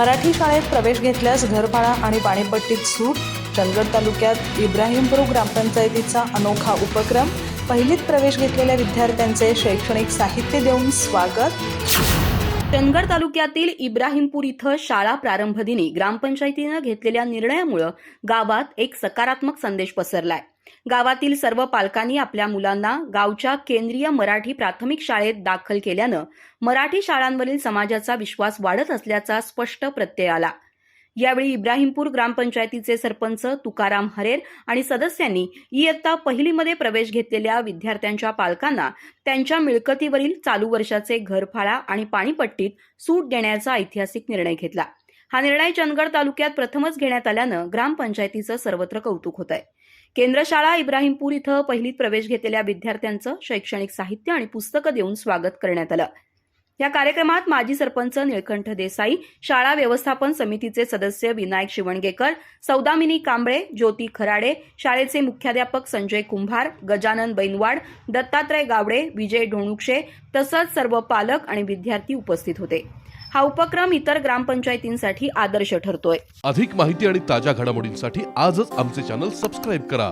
मराठी शाळेत प्रवेश घेतल्यास घरभाडा आणि पाणीपट्टीत सूट चंदगड तालुक्यात इब्राहिमपूर ग्रामपंचायतीचा अनोखा उपक्रम पहिलीत प्रवेश घेतलेल्या विद्यार्थ्यांचे शैक्षणिक साहित्य देऊन स्वागत. चंदगड तालुक्यातील इब्राहिमपूर इथं शाळा प्रारंभ दिनी ग्रामपंचायतीनं घेतलेल्या निर्णयामुळं गावात एक सकारात्मक संदेश पसरलाय. गावातील सर्व पालकांनी आपल्या मुलांना गावच्या केंद्रीय मराठी प्राथमिक शाळेत दाखल केल्यानं मराठी शाळांवरील समाजाचा विश्वास वाढत असल्याचा स्पष्ट प्रत्यय आला. यावेळी इब्राहिमपूर ग्रामपंचायतीचे सरपंच तुकाराम हरेर आणि सदस्यांनी इयत्ता पहिलीमध्ये प्रवेश घेतलेल्या विद्यार्थ्यांच्या पालकांना त्यांच्या मिळकतीवरील चालू वर्षाचे घरफाळा आणि पाणीपट्टीत सूट देण्याचा ऐतिहासिक निर्णय घेतला. हा निर्णय चंदगड तालुक्यात प्रथमच घेण्यात आल्यानं ग्रामपंचायतीचं सर्वत्र कौतुक होत आहे केंद्र शाळा इब्राहिमपूर इथं पहिलीत प्रवेश घेतलेल्या विद्यार्थ्यांचं शैक्षणिक साहित्य आणि पुस्तकं देऊन स्वागत करण्यात आलं. या कार्यक्रमात माजी सरपंच निळकंठ देसाई शाळा व्यवस्थापन समितीचे सदस्य विनायक शिवणगेकर सौदामिनी कांबळे ज्योती खराडे शाळेचे मुख्याध्यापक संजय कुंभार गजानन बैनवाड दत्तात्रय गावडे विजय ढोणुक्षे तसंच सर्व पालक आणि विद्यार्थी उपस्थित होते. हा उपक्रम इतर ग्रामपंचायतींसाठी आदर्श ठरतोय. अधिक माहिती आणि ताज्या घडामोडींसाठी आजच आमचे चॅनल सबस्क्राईब करा.